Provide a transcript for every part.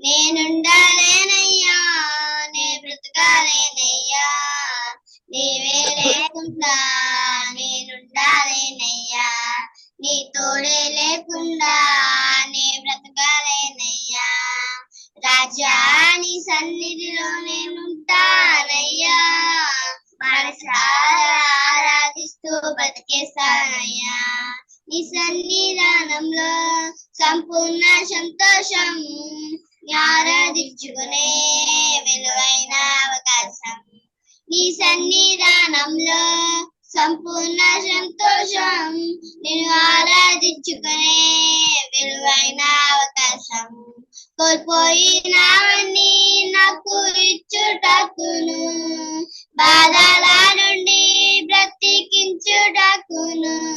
నేనుండలేనయ్యా నే బ్రతకాలేనయ్యా నీవే లేకుండా నేనుండాలేనయ్యా. నాకు ఇచ్చుటకును. బాధల నుండి బ్రతికించుటకును.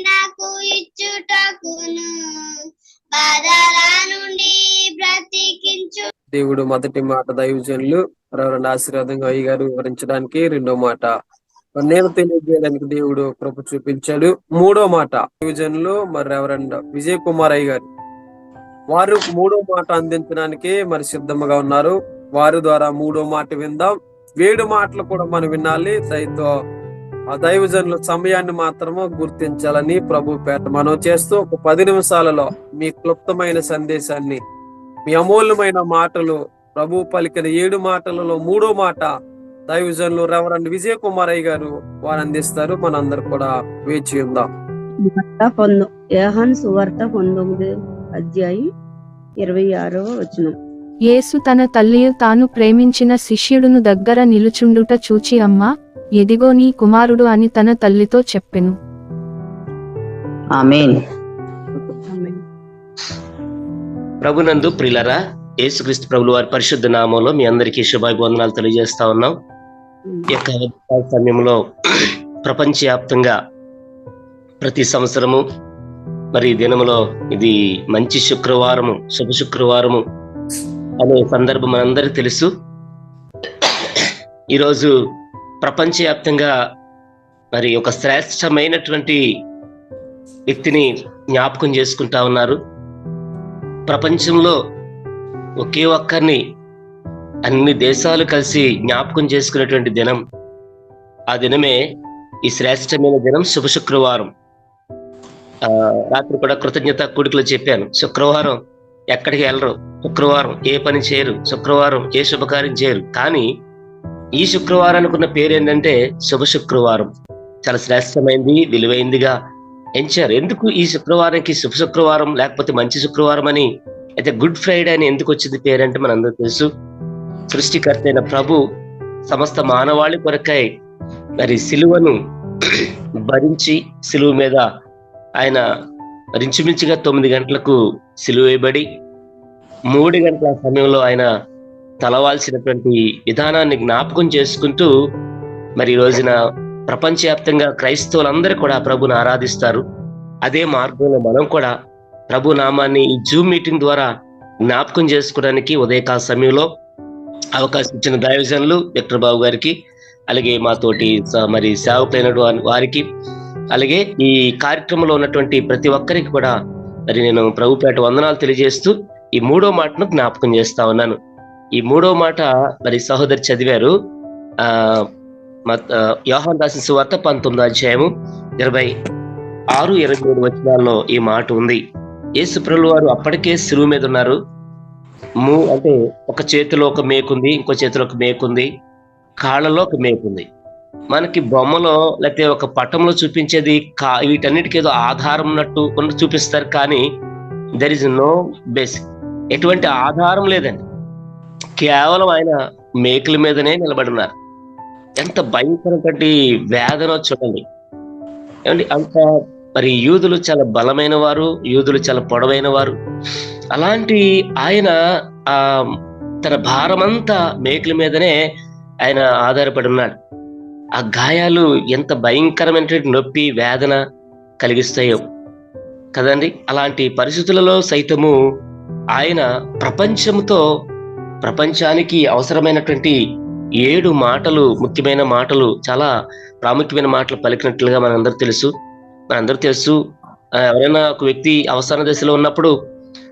నాకు ఇచ్చుటకును. బాధల నుండి బ్రతికించు. దేవుడు మొదటి మాట దైవజనులు రెవరెండ్ ఆశీర్వాదం అయ్య గారు వివరించడానికి రెండో మాట. నేను తెలియజేయడానికి దేవుడు కృప చూపించాడు. మూడో మాట. దైవజనులు మరి రెవరెండ్ విజయ్ కుమార్ అయ్య గారు. వారు మూడో మాట అందించడానికి మరి సిద్ధంగా ఉన్నారు. వారి ద్వారా మూడో మాట విందాం. ఏడు మాటలు కూడా మనం వినాలి. దయతో ఆ దైవజనుల సమయాన్ని మాత్రము గుర్తించాలని ప్రభు పేట మనం చేస్తూ ఒక పది నిమిషాలలో మీ క్లుప్తమైన సందేశాన్ని మీ అమూల్యమైన మాటలు ప్రభు పలికిన ఏడు మాటలలో మూడో మాట దైవజనులు రెవరెండ్ విజయ కుమార్ అయ్య గారు వారు అందిస్తారు. మనందరు కూడా వేచి ఉందాం. సువార్త అధ్యాయం ఇరవై ఆరవ వచనం. యేసు తన తల్లియు తాను ప్రేమించిన శిష్యుడును దగ్గర నిలుచుండుట చూచి అమ్మా ఎదిగో నీ కుమారుడు అని తన తల్లితో చెప్పెను. ఆమెన్. ప్రభునందు ప్రిలరా యేసుక్రీస్తు ప్రభులు వారి పరిశుద్ధ నామంలో మీ అందరికీ శుభాభివందనాలు తెలియజేస్తా ఉన్నాం. ఈ యొక్క సమయంలో ప్రపంచవ్యాప్తంగా ప్రతి సంవత్సరము మరి ఈ దినములో ఇది మంచి శుక్రవారము శుభ శుక్రవారము అనే సందర్భం మనందరికీ తెలుసు. ఈరోజు ప్రపంచవ్యాప్తంగా మరి ఒక శ్రేష్టమైనటువంటి వ్యక్తిని జ్ఞాపకం చేసుకుంటా ఉన్నారు. ప్రపంచంలో ఒకే ఒక్కరిని అన్ని దేశాలు కలిసి జ్ఞాపకం చేసుకునేటువంటి దినం. ఆ దినమే ఈ శ్రేష్టమైన దినం శుభ శుక్రవారం. రాత్రి కూడా కృతజ్ఞత కూడికలు చెప్పాను. శుక్రవారం ఎక్కడికి వెళ్ళరు? శుక్రవారం ఏ పని చేయరు? శుక్రవారం ఏ శుభకార్యం చేయరు? కానీ ఈ శుక్రవారానికి ఉన్న పేరు ఏంటంటే శుభ శుక్రవారం. చాలా శ్రేష్టమైంది విలువైందిగా ఎంచారు. ఎందుకు ఈ శుక్రవారానికి శుభ శుక్రవారం లేకపోతే మంచి శుక్రవారం అని? అయితే గుడ్ ఫ్రైడే అని ఎందుకు వచ్చింది పేరంటే మనందరూ తెలుసు. సృష్టికర్త అయిన ప్రభు సమస్త మానవాళి కొరకై మరి సిలువను భరించి సిలువ మీద ఆయన రించుమించుగా తొమ్మిది గంటలకు సిలువ వేయబడి మూడు గంటల సమయంలో ఆయన తలవాల్సినటువంటి విధానాన్ని జ్ఞాపకం చేసుకుంటూ మరి ఈ రోజున ప్రపంచవ్యాప్తంగా క్రైస్తవులందరూ కూడా ప్రభుని ఆరాధిస్తారు. అదే మార్గంలో మనం కూడా ప్రభు నామాన్ని ఈ జూమ్ మీటింగ్ ద్వారా జ్ఞాపకం చేసుకోవడానికి ఉదయకాల సమయంలో అవకాశం ఇచ్చిన దైవజనులు విక్టర్ బాబు గారికి అలాగే మాతోటి మరి సేవకులైన వారికి అలాగే ఈ కార్యక్రమంలో ఉన్నటువంటి ప్రతి ఒక్కరికి కూడా మరి నేను ప్రభుపేట వందనాలు తెలియజేస్తూ ఈ మూడో మాటను జ్ఞాపకం చేస్తా ఉన్నాను. ఈ మూడో మాట మరి సహోదరి చదివారు ఆ మత్- ఆ, యోహాన్ రాసిన సువార్త పంతొమ్మిది అధ్యాయము ఇరవై ఆరు ఇరవై మూడు వచనాల్లో ఈ మాట ఉంది. యేసు వారు అప్పటికే సిరువు మీద ఉన్నారు. మూ అంటే ఒక చేతిలో ఒక మేకుంది ఇంకో చేతిలో ఒక మేకుంది కాళ్ళలో ఒక మేకుంది. మనకి బొమ్మలో లేకపోతే ఒక పటంలో చూపించేది కా వీటన్నిటికీ ఏదో ఆధారం ఉన్నట్టు కొన్ని చూపిస్తారు కానీ దెర్ ఇస్ నో బేసిక్ ఎటువంటి ఆధారం లేదండి. కేవలం ఆయన మేకుల మీదనే నిలబడి ఉన్నారు ఎంత భయంకరమైనటువంటి వేదన చూడండి. ఏమండి? అంత మరి యూదులు చాలా బలమైన వారు యూదులు చాలా పొడవైన వారు. అలాంటి ఆయన ఆ తన భారమంతా మేకుల మీదనే ఆయన ఆధారపడి ఉన్నాడు. ఆ గాయాలు ఎంత భయంకరమైనటువంటి నొప్పి వేదన కలిగిస్తాయో కదండి. అలాంటి పరిస్థితులలో సైతము ఆయన ప్రపంచంతో ప్రపంచానికి అవసరమైనటువంటి ఏడు మాటలు ముఖ్యమైన మాటలు చాలా ప్రాముఖ్యమైన మాటలు పలికినట్లుగా మనందరూ తెలుసు. మనందరూ తెలుసు ఎవరైనా ఒక వ్యక్తి అవసాన దశలో ఉన్నప్పుడు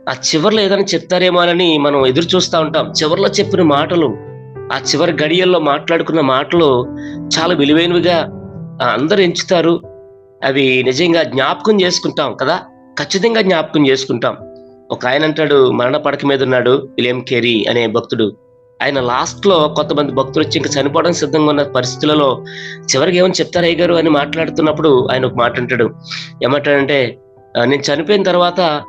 ఆ చివర్లో ఏదైనా చెప్తారేమోనని మనం ఎదురు చూస్తూ ఉంటాం. చివర్లో చెప్పిన మాటలు ఆ చివరి గడియల్లో మాట్లాడుకున్న మాటలు చాలా విలువైనవిగా అందరూ ఎంచుతారు. అవి నిజంగా జ్ఞాపకం చేసుకుంటాం కదా? ఖచ్చితంగా జ్ఞాపకం చేసుకుంటాం. ఒక ఆయన అంటాడు మరణ పడక మీద ఉన్నాడు విలియం కేరీ అనే భక్తుడు. ఆయన లాస్ట్లో కొంతమంది భక్తులు వచ్చి ఇంకా చనిపోవడం సిద్ధంగా ఉన్న పరిస్థితులలో చివరికి ఏమని చెప్తారు అయ్యగారు అని మాట్లాడుతున్నప్పుడు ఆయన ఒక మాట అంటాడు. ఏమంటాడంటే నేను చనిపోయిన తర్వాత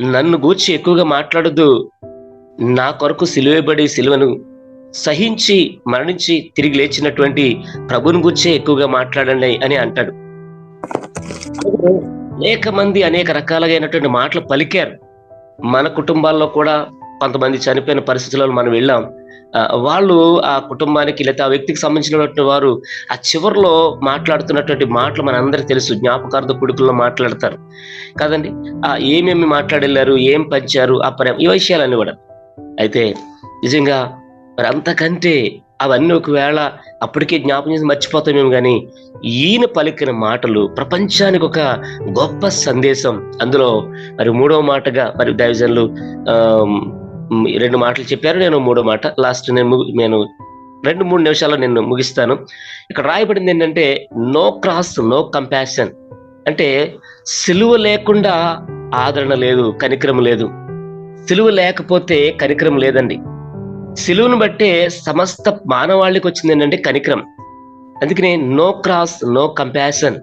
నన్ను గూర్చి ఎక్కువగా మాట్లాడొద్దు. నా కొరకు సిలువేబడి సిలువను సహించి మరణించి తిరిగి లేచినటువంటి ప్రభుని గురించే ఎక్కువగా మాట్లాడండి అని అంటాడు. అనేక మంది అనేక రకాలైనటువంటి మాటలు పలికారు. మన కుటుంబాల్లో కూడా కొంతమంది చనిపోయిన పరిస్థితులలో మనం వెళ్ళాం. వాళ్ళు ఆ కుటుంబానికి లేదా ఆ వ్యక్తికి సంబంధించినటువంటి వారు ఆ చివరిలో మాట్లాడుతున్నటువంటి మాటలు మనందరికీ తెలుసు. జ్ఞాపకార్థ కొడుకుల్లో మాట్లాడతారు. కదండి? ఆ ఏమేమి మాట్లాడెళ్ళారు? ఏం పంచారు? ఆ ప్రేమ ఈ విషయాలన్నీ కూడా. అయితే నిజంగా మరి అంతకంటే అవన్నీ ఒకవేళ అప్పటికే జ్ఞాపకం చేసి మర్చిపోతామేమో కానీ ఈయన పలికిన మాటలు ప్రపంచానికి ఒక గొప్ప సందేశం. అందులో మరి మూడవ మాటగా మరి దైవజనులు రెండు మాటలు చెప్పారు. నేను మూడో మాట లాస్ట్ నేను నేను రెండు మూడు నిమిషాల్లో నేను ముగిస్తాను. ఇక్కడ రాయబడింది ఏంటంటే నో క్రాస్ నో కంపాషన్. అంటే సిలువ లేకుండా ఆదరణ లేదు కనికరం లేదు. సిలువ లేకపోతే కనికరం లేదండి. సిలువును బట్టే సమస్త మానవాళికి వచ్చింది ఏంటంటే కనికరం. అందుకనే నో క్రాస్ నో కంపాషన్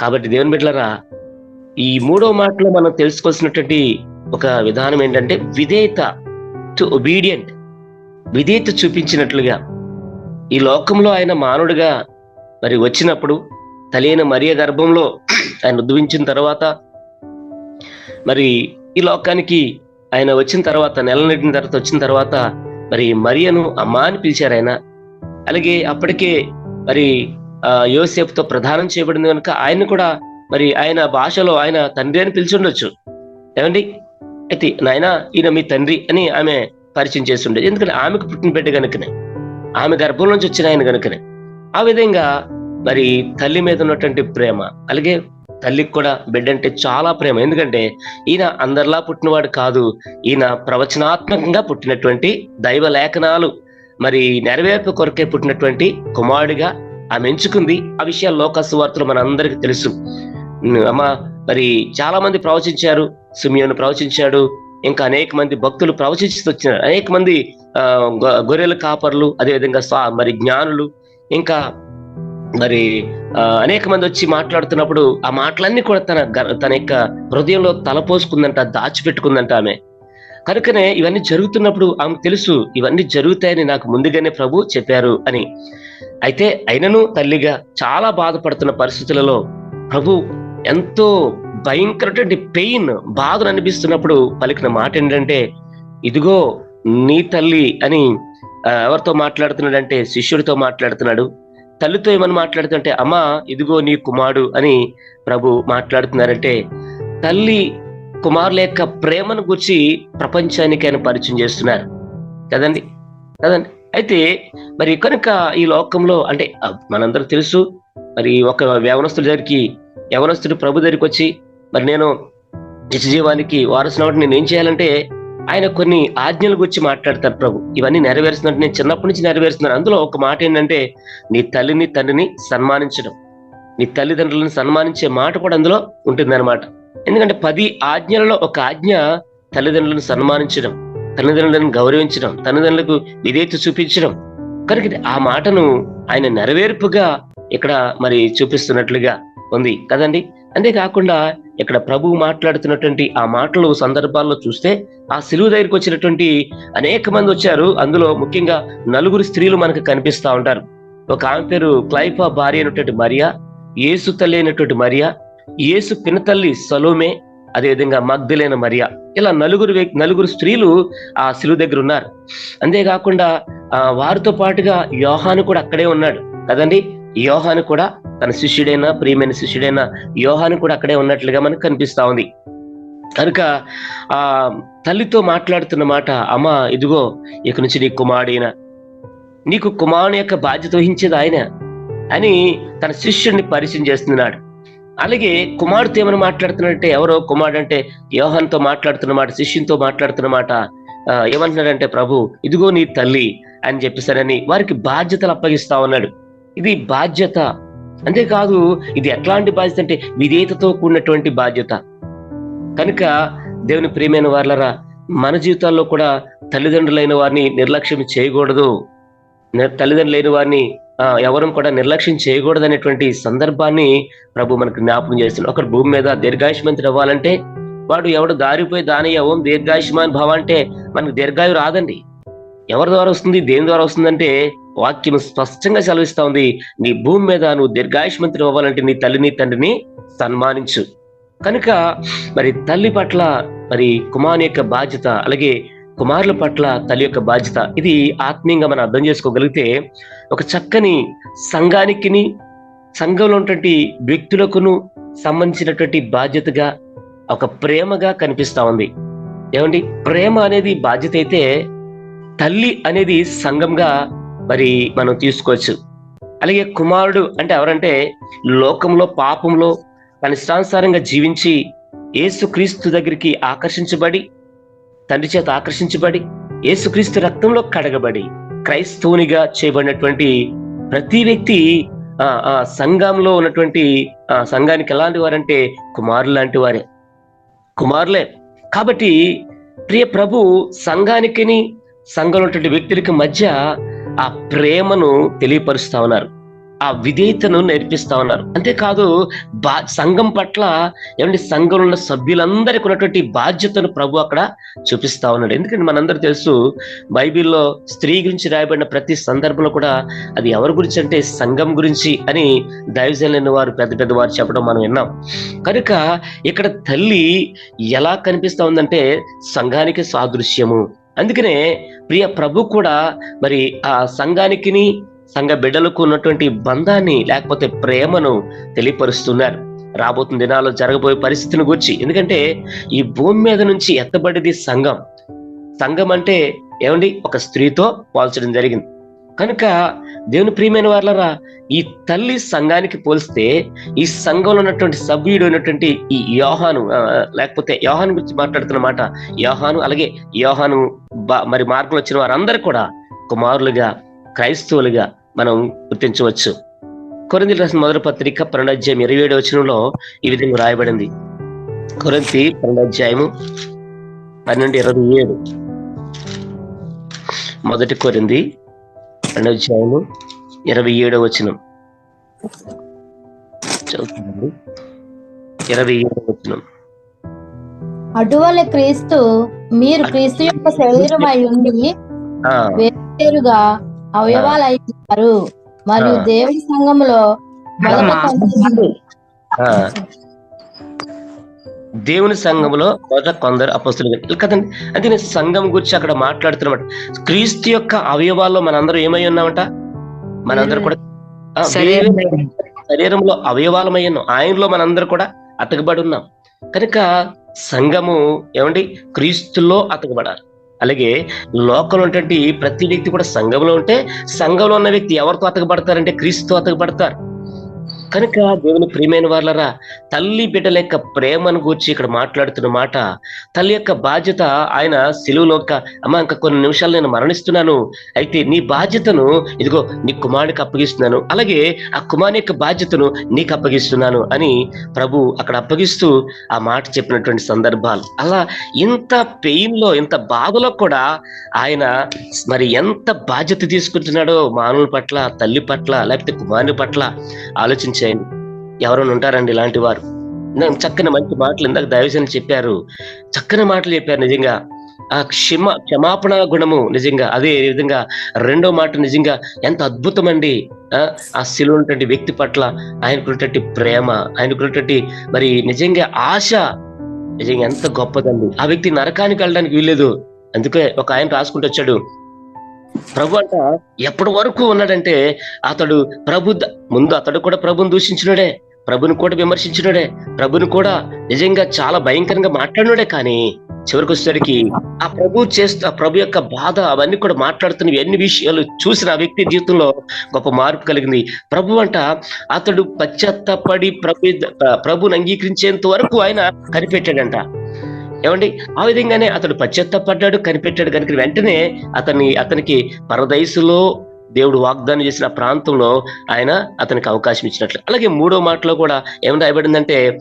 కాబట్టి దేవుని బిడ్డలరా ఈ మూడో మాటలో మనం తెలుసుకోవాల్సినటువంటి ఒక విధానం ఏంటంటే విధేయత టు ఒబీడియంట్ విధేయత చూపించినట్లుగా. ఈ లోకంలో ఆయన మానవుడిగా మరి వచ్చినప్పుడు తలైన మరియ గర్భంలో ఆయన ఉద్భవించిన తర్వాత మరి ఈ లోకానికి ఆయన వచ్చిన తర్వాత నెల నెట్టిన తర్వాత వచ్చిన తర్వాత మరి మరియను అమ్మా అని పిలిచారు ఆయన. అలాగే అప్పటికే మరి యోసేపుతో ప్రధానం చేయబడింది కనుక ఆయన కూడా మరి ఆయన భాషలో ఆయన తండ్రి అని పిలిచి ఉండొచ్చు ఏమండి? అయితే నాయన ఈయన మీ తండ్రి అని ఆమె పరిచయం చేసి ఉండేది ఎందుకంటే ఆమెకు పుట్టిన బిడ్డ కనుకనే ఆమె గర్భం నుంచి వచ్చిన ఆయన కనుకనే ఆ విధంగా మరి తల్లి మీద ఉన్నటువంటి ప్రేమ అలాగే తల్లికి కూడా బిడ్డ అంటే చాలా ప్రేమ. ఎందుకంటే ఈయన అందరిలా పుట్టినవాడు కాదు. ఈయన ప్రవచనాత్మకంగా పుట్టినటువంటి దైవ లేఖనాలు మరి నెరవేర్పు కొరకే పుట్టినటువంటి కుమారుడిగా ఆమె ఎంచుకుంది. ఆ విషయాలు లోకస్ వార్తలు మన అందరికి తెలుసు అమ్మ మరి చాలా మంది ప్రవచించారు. సుమియోను ప్రవచించాడు. ఇంకా అనేక మంది భక్తులు ప్రవచిస్తూ వచ్చినారు అనేక మంది గొర్రెల కాపర్లు అదేవిధంగా సా మరి జ్ఞానులు ఇంకా మరి అనేక మంది వచ్చి మాట్లాడుతున్నప్పుడు ఆ మాటలన్నీ కూడా తన గ- తన యొక్క హృదయంలో తలపోసుకుందంట దాచిపెట్టుకుందంట ఆమె. కనుకనే ఇవన్నీ జరుగుతున్నప్పుడు ఆమె తెలుసు ఇవన్నీ జరుగుతాయని నాకు ముందుగానే ప్రభు చెప్పారు అని. అయితే అయినను తల్లిగా చాలా బాధపడుతున్న పరిస్థితులలో ప్రభు ఎంతో భయంకరటువంటి పెయిన్ బాధను అనిపిస్తున్నప్పుడు పలికిన మాట ఏంటంటే ఇదిగో నీ తల్లి అని ఎవరితో మాట్లాడుతున్నాడంటే శిష్యుడితో మాట్లాడుతున్నాడు. తల్లితో ఏమని మాట్లాడుతుంటే అమ్మా ఇదిగో నీ కుమారుడు అని ప్రభు మాట్లాడుతున్నారంటే తల్లి కుమారుల యొక్క ప్రేమను గురించి ప్రపంచానికి ఆయన పరిచయం చేస్తున్నారు. కదండి? కదండి? అయితే మరి కనుక ఈ లోకంలో అంటే మనందరూ తెలుసు మరి ఒక యవనస్తుడి దగ్గరికి యవనస్తుడు ప్రభు దగ్గరికి వచ్చి మరి నేను నిజ జీవానికి వారసునప్పుడు నేను ఏం చేయాలంటే ఆయన కొన్ని ఆజ్ఞల గురించి మాట్లాడతారు ప్రభు. ఇవన్నీ నెరవేరుస్తున్నట్టు నేను చిన్నప్పటి నుంచి నెరవేరుస్తున్నాను అందులో ఒక మాట ఏంటంటే నీ తల్లిని తండ్రిని సన్మానించడం. నీ తల్లిదండ్రులను సన్మానించే మాట కూడా అందులో ఉంటుందన్నమాట. ఎందుకంటే పది ఆజ్ఞలలో ఒక ఆజ్ఞ తల్లిదండ్రులను సన్మానించడం తల్లిదండ్రులను గౌరవించడం తల్లిదండ్రులకు విధేయత చూపించడం. కనుక ఆ మాటను ఆయన నెరవేర్పుగా ఇక్కడ మరి చూపిస్తున్నట్లుగా ఉంది కదండి. అంతేకాకుండా ఇక్కడ ప్రభువు మాట్లాడుతున్నటువంటి ఆ మాటలు సందర్భాల్లో చూస్తే ఆ సిలువు దగ్గరికి వచ్చినటువంటి అనేక మంది వచ్చారు. అందులో ముఖ్యంగా నలుగురు స్త్రీలు మనకు కనిపిస్తా ఉంటారు. ఒక ఆమె పేరు క్లైఫా భార్య అయినటువంటి మరియా ఏసు తల్లి అయినటువంటి మరియా ఏసు పినతల్లి సలోమే అదేవిధంగా మగ్ధులైన మరియా. ఇలా నలుగురు వ్యక్తి నలుగురు స్త్రీలు ఆ శిలువు దగ్గర ఉన్నారు. అంతేకాకుండా వారితో పాటుగా యోహాను కూడా అక్కడే ఉన్నాడు. కదండి? యోహాను కూడా తన శిష్యుడైన ప్రియమైన శిష్యుడైన యోహాను కూడా అక్కడే ఉన్నట్లుగా మనకు కనిపిస్తా ఉంది. కనుక ఆ తల్లితో మాట్లాడుతున్న మాట అమ్మ ఇదిగో ఇక నుంచి నీ కుమారుడైన నీకు కుమారుని యొక్క బాధ్యత వహించేది ఆయన అని తన శిష్యుడిని పరిచయం చేస్తున్నాడు. అలాగే కుమారుడితో ఏమైనా మాట్లాడుతున్నాడంటే ఎవరో కుమారుడు అంటే యోహన్తో మాట్లాడుతున్న మాట శిష్యునితో మాట్లాడుతున్న మాట ఏమంటున్నాడంటే ప్రభు ఇదిగో నీ తల్లి అని చెప్పేసారని వారికి బాధ్యతలు అప్పగిస్తా ఉన్నాడు. ఇది బాధ్యత. అంతేకాదు ఇది ఎట్లాంటి బాధ్యత అంటే విధేయతతో కూడినటువంటి బాధ్యత. కనుక దేవుని ప్రియమైన వాళ్ళరా మన జీవితాల్లో కూడా తల్లిదండ్రులైన వారిని నిర్లక్ష్యం చేయకూడదు. తల్లిదండ్రులైన తల్లిదండ్రులు లేని వారిని ఎవరం కూడా నిర్లక్ష్యం చేయకూడదు అనేటువంటి సందర్భాన్ని ప్రభు మనకు జ్ఞాపకం చేస్తున్నాడు. ఒకరు భూమి మీద దీర్ఘాయుష్మంతుడు అవ్వాలంటే వాడు ఎవడు దారిపోయి దాని అవం దీర్ఘాయుష్మాన్ భావ అంటే మనకు దీర్ఘాయు రాదండి. ఎవరి ద్వారా వస్తుంది దేని ద్వారా వస్తుందంటే వాక్యం స్పష్టంగా సెలవిస్తా ఉంది. నీ భూమి మీద నువ్వు దీర్ఘాయుష్మంతుడు అవ్వాలంటే నీ తల్లిని తండ్రిని సన్మానించు. కనుక మరి తల్లి పట్ల మరి కుమారుని యొక్క బాధ్యత అలాగే కుమారుల పట్ల తల్లి యొక్క బాధ్యత ఇది ఆత్మీయంగా మనం అర్థం చేసుకోగలిగితే ఒక చక్కని సంఘానికిని సంఘంలో ఉన్నటువంటి వ్యక్తులకును సంబంధించినటువంటి బాధ్యతగా ఒక ప్రేమగా కనిపిస్తా ఉంది. ఏమండి? ప్రేమ అనేది బాధ్యత అయితే తల్లి అనేది సంఘంగా మరి మనం తీసుకోవచ్చు. అలాగే కుమారుడు అంటే ఎవరంటే లోకంలో పాపంలో తన ఇష్టానుసారంగా జీవించి యేసుక్రీస్తు దగ్గరికి ఆకర్షించబడి తండ్రి చేత ఆకర్షించబడి యేసుక్రీస్తు రక్తంలో కడగబడి క్రైస్తవునిగా చేయబడినటువంటి ప్రతి వ్యక్తి ఆ ఆ సంఘంలో ఉన్నటువంటి ఆ సంఘానికి ఎలాంటి వారంటే కుమారులు లాంటి వారే. కుమారులే. కాబట్టి ప్రియ ప్రభు సంఘానికిని సంఘంలో ఉన్నటువంటి వ్యక్తులకి మధ్య ఆ ప్రేమను తెలియపరుస్తా ఉన్నారు. ఆ విధేయతను నేర్పిస్తా ఉన్నారు. అంతేకాదు బా సంఘం పట్ల ఏమంటే సంఘంలో ఉన్న సభ్యులందరికీ ఉన్నటువంటి బాధ్యతను ప్రభు అక్కడ చూపిస్తా ఉన్నాడు. ఎందుకంటే మనందరూ తెలుసు బైబిల్లో స్త్రీ గురించి రాయబడిన ప్రతి సందర్భంలో కూడా అది ఎవరి గురించి అంటే సంఘం గురించి అని దైవజనులైన వారు పెద్ద పెద్ద వారు చెప్పడం మనం విన్నాం. కనుక ఇక్కడ తల్లి ఎలా కనిపిస్తా ఉందంటే సంఘానికి సాదృశ్యము అందుకనే ప్రియ ప్రభు కూడా మరి ఆ సంఘానికిని సంఘ బిడ్డలకు ఉన్నటువంటి బంధాన్ని లేకపోతే ప్రేమను తెలియపరుస్తున్నారు. రాబోతున్న దినాల్లో జరగబోయే పరిస్థితిని గురించి. ఎందుకంటే ఈ భూమి మీద నుంచి ఎత్తబడేది సంఘం. సంఘం అంటే ఏమండి? ఒక స్త్రీతో పోల్చడం జరిగింది. కనుక దేవుని ప్రియమైన వాళ్ళరా ఈ తల్లి సంఘానికి పోలిస్తే ఈ సంఘంలో ఉన్నటువంటి సభ్యుడు ఉన్నటువంటి ఈ యోహాను లేకపోతే యోహాను గురించి మాట్లాడుతున్నమాట యోహాను అలాగే యోహాను మరి మార్పులు వచ్చిన వారందరూ కూడా కుమారులుగా క్రైస్తవులుగా మనం గుర్తించవచ్చు. కొరింది రాసిన మొదటి పత్రిక పన్నెండు ఇరవై ఏడు వచనంలో ఈ విధంగా రాయబడింది. కొరింతి పన్నెండు పన్నెండు ఇరవై ఏడు. మొదటి కొరింది అధ్యాయము ఇరవై ఏడో వచనం. చదువుతానండి. ఇరవై ఏడో వచనం. అటువలే క్రీస్తు మీరు క్రీస్తు యొక్క శరీరం అయి ఉండి వేరుగా అవయవాలు అయి ఉన్నారు మరియు మొదట కొంతమంది ఆ. దేవుని సంఘములో మొదట కొందరు అపస్తులు కదండి? అందుకని సంఘం గురించి అక్కడ మాట్లాడుతున్నమాట. క్రీస్తు యొక్క అవయవాల్లో మనందరం ఏమై ఉన్నామంట? మనందరం కూడా శరీరంలో అవయవాలమై ఉన్నాం. ఆయనలో మనందరం కూడా అతకబడి ఉన్నాం. కనుక సంఘము ఏమండి? క్రీస్తులో అతకబడాలి. అలాగే లోకంలో ఉన్నటువంటి ప్రతి వ్యక్తి కూడా సంఘంలో ఉంటే సంఘంలో ఉన్న వ్యక్తి ఎవరితో అతకబడతారంటే క్రీస్తుతో అతకబడతారు. కనుక దేవుని ప్రియమైన వాళ్ళరా తల్లి బిడ్డల యొక్క ప్రేమను గూర్చి ఇక్కడ మాట్లాడుతున్న మాట తల్లి యొక్క బాధ్యత ఆయన సిలువలో ఒక అమ్మ ఇంకా కొన్ని నిమిషాలు నేను మరణిస్తున్నాను అయితే నీ బాధ్యతను ఇదిగో నీ కుమారునికి అప్పగిస్తున్నాను అలాగే ఆ కుమారుని యొక్క బాధ్యతను నీకు అప్పగిస్తున్నాను అని ప్రభు అక్కడ అప్పగిస్తూ ఆ మాట చెప్పినటువంటి సందర్భాలు. అలా ఇంత పెయిన్లో ఇంత బాధలో కూడా ఆయన మరి ఎంత బాధ్యత తీసుకుంటున్నాడో మానవుల పట్ల తల్లి పట్ల లేకపోతే కుమారుని పట్ల చేయండి. ఎవరైనా ఉంటారండి ఇలాంటి వారు. చక్కని మంచి మాటలు ఇందాక దైవజన్ చెప్పారు. చక్కని మాటలు చెప్పారు నిజంగా. ఆ క్షమ క్షమాపణ గుణము నిజంగా అదే విధంగా రెండో మాట నిజంగా ఎంత అద్భుతం అండి ఆ, ఆ ఉన్నటువంటి వ్యక్తి పట్ల ఆయనకున్నటువంటి ప్రేమ ఆయనకున్నటువంటి మరి నిజంగా ఆశ నిజంగా ఎంత గొప్పదండి. ఆ వ్యక్తి నరకానికి వెళ్ళడానికి వీల్లేదు. అందుకే ఒక ఆయన రాసుకుంటూ వచ్చాడు. ప్రభు అంట ఎప్పటి వరకు ఉన్నాడంటే అతడు ప్రభు ముందు అతడు కూడా ప్రభుని దూషించినడే ప్రభుని కూడా విమర్శించినడే ప్రభుని కూడా నిజంగా చాలా భయంకరంగా మాట్లాడినడే కానీ చివరికి వచ్చేసరికి ఆ ప్రభు చేస్తూ ఆ ప్రభు యొక్క బాధ అవన్నీ కూడా మాట్లాడుతున్న ఎన్ని విషయాలు చూసిన ఆ వ్యక్తి జీవితంలో గొప్ప మార్పు కలిగింది. ప్రభు అంట అతడు పశ్చాత్తపడి ప్రభు ప్రభుని అంగీకరించేంత వరకు ఆయన కనిపెట్టాడంట. ఏమండి? ఆ విధంగానే అతడు పశ్చాత్తపడ్డాడు కనిపెట్టాడు కనుక వెంటనే అతన్ని అతనికి పరదైసులో దేవుడు వాగ్దానం చేసిన ప్రాంతంలో ఆయన అతనికి అవకాశం ఇచ్చినట్లు. అలాగే మూడో మాటలో కూడా ఏం రాయబడిందంటే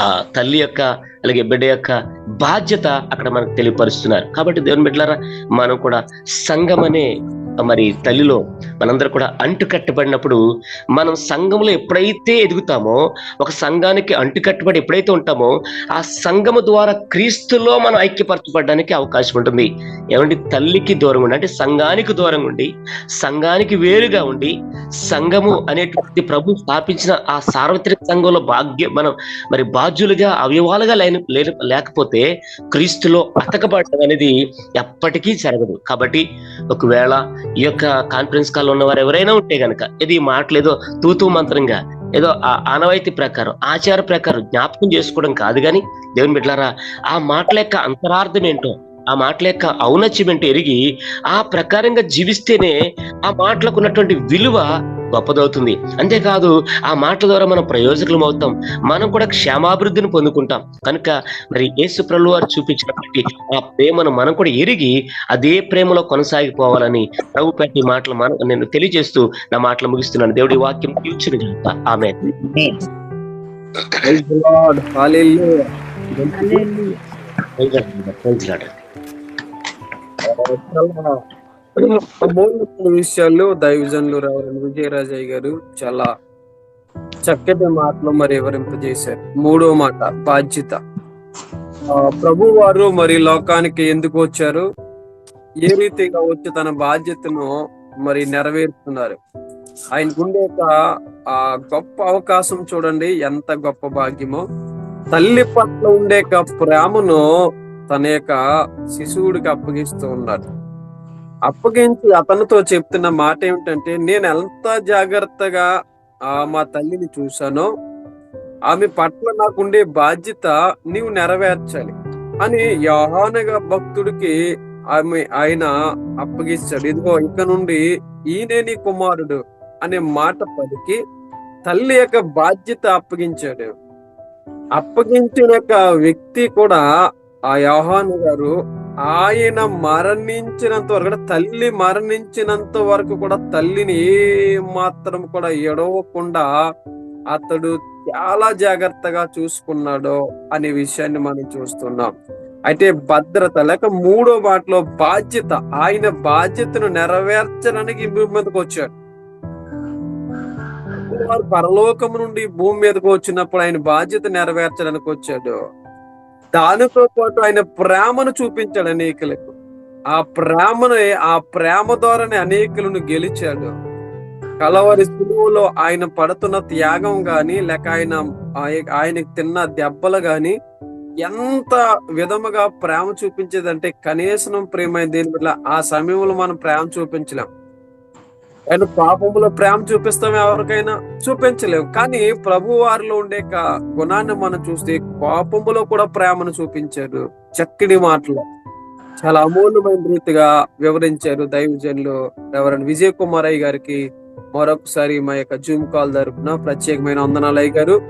ఆ తల్లి యొక్క అలాగే బిడ్డ యొక్క బాధ్యత అక్కడ మనకు తెలియపరుస్తున్నారు. కాబట్టి దేవుని బిడ్డలారా మనం కూడా సంఘం అనే మరి తల్లిలో మనందరూ కూడా అంటు కట్టబడినప్పుడు మనం సంఘంలో ఎప్పుడైతే ఎదుగుతామో ఒక సంఘానికి అంటు కట్టబడి ఎప్పుడైతే ఉంటామో ఆ సంఘము ద్వారా క్రీస్తులో మనం ఐక్యపరచబడడానికి అవకాశం ఉంటుంది. ఏమండి? తల్లికి దూరం ఉండి అంటే సంఘానికి దూరంగా ఉండి సంఘానికి వేరుగా ఉండి సంఘము అనేటువంటి ప్రభు స్థాపించిన ఆ సార్వత్రిక సంఘంలో భాగ్య మనం మరి బాధ్యులుగా అవయవాలుగా లేని లేకపోతే క్రీస్తులో అతకబడటం అనేది ఎప్పటికీ జరగదు. కాబట్టి ఒకవేళ ఈ యొక్క కాన్ఫరెన్స్ కాల్ ఉన్నవారు ఎవరైనా ఉంటే గనక ఇది మాటలేదో మాటలు ఏదో తూతూ మంత్రంగా ఏదో ఆ ఆనవాయితీ ప్రకారం ఆచార ప్రకారం జ్ఞాపకం చేసుకోవడం కాదు కానీ దేవుని బిడ్డలారా ఆ మాటల యొక్క అంతరార్థం ఏంటో ఆ మాటల యొక్క ఔన్నత్యం ఏంటో ఎరిగి ఆ ప్రకారంగా జీవిస్తేనే ఆ మాటలకు ఉన్నటువంటి విలువ గొప్పదవుతుంది. అంతేకాదు ఆ మాటల ద్వారా మనం ప్రయోజకులం అవుతాం. మనం కూడా క్షేమాభివృద్ధిని పొందుకుంటాం. కనుక మరి యేసు ప్రభు వారు చూపించినటువంటి ఆ ప్రేమను మనం కూడా ఎరిగి అదే ప్రేమలో కొనసాగిపోవాలని ప్రభు పెట్టి మాటలు మనం నేను తెలియజేస్తూ నా మాటలు ముగిస్తున్నాను. దేవుడి వాక్యం తీర్చుని ఆమె Praise the Lord. Hallelujah. చాలా అమూల్యమైన విషయాలు దైవజనులు రావాలని విజయరాజయ్య గారు చాలా చక్కటి మాటలు మరి వివరింపజేశారు మూడో మాట బాధ్యత. ప్రభు వారు మరి లోకానికి ఎందుకు వచ్చారు? ఏ రీతిగా వచ్చి తన బాధ్యతను మరి నెరవేరుస్తున్నారు? ఆయనకుండే ఒక ఆ గొప్ప అవకాశం చూడండి ఎంత గొప్ప భాగ్యమో. తల్లి పట్ల ఉండే ప్రేమను తన యొక్క శిశువుడికి అప్పగిస్తూ ఉన్నాడు. అప్పగించి అతనితో చెప్తున్న మాట ఏమిటంటే నేను ఎంత జాగ్రత్తగా ఆ మా తల్లిని చూశానో ఆమె పట్ల నాకుండే బాధ్యత నీవు నెరవేర్చాలి అని యోహానగా భక్తుడికి ఆమె ఆయన అప్పగిస్తాడు. ఇదిగో ఇక నుండి ఈయనే నీ కుమారుడు అనే మాట పలికి తల్లి యొక్క బాధ్యత అప్పగించాడు. అప్పగించిన యొక్క వ్యక్తి కూడా ఆ యోహాను గారు ఆయన మరణించినంత వరకు కూడా తల్లి మరణించినంత వరకు కూడా తల్లిని ఏ మాత్రం కూడా ఎడవకుండా అతడు చాలా జాగ్రత్తగా చూసుకున్నాడు అనే విషయాన్ని మనం చూస్తున్నాం. అయితే భద్రత లేక మూడో మాటలో బాధ్యత ఆయన బాధ్యతను నెరవేర్చడానికి ఈ భూమి మీదకి వచ్చాడు. వారు పరలోకం నుండి భూమి మీదకి వచ్చినప్పుడు ఆయన బాధ్యత నెరవేర్చడానికి వచ్చాడు. దానితో పాటు ఆయన ప్రేమను చూపించాడు అనేకులకు. ఆ ప్రేమను ఆ ప్రేమ ద్వారానే అనేకులను గెలిచాడు. కలవరి సులువులో ఆయన పడుతున్న త్యాగం గాని లేక ఆయన ఆయనకు తిన్న దెబ్బలు గాని ఎంత విధముగా ప్రేమ చూపించేదంటే కనీసం ప్రేమ దేని వల్ల ఆ సమయంలో మనం ప్రేమ చూపించలేం. ఆయన పాపములో ప్రేమ చూపిస్తాం ఎవరికైనా? చూపించలేము కానీ ప్రభు వారిలో ఉండే ఒక గుణాన్ని మనం చూస్తే పాపములో కూడా ప్రేమను చూపించారు చక్కటి మాటలు. చాలా అమూల్యమైన రీతిగా వివరించారు దైవజనులు. ఎవరైనా విజయ్ కుమార్ అయ్య గారికి మరొకసారి మా యొక్క జూమ్ కాల్ తరపున ప్రత్యేకమైన వందనాలు అయ్య గారు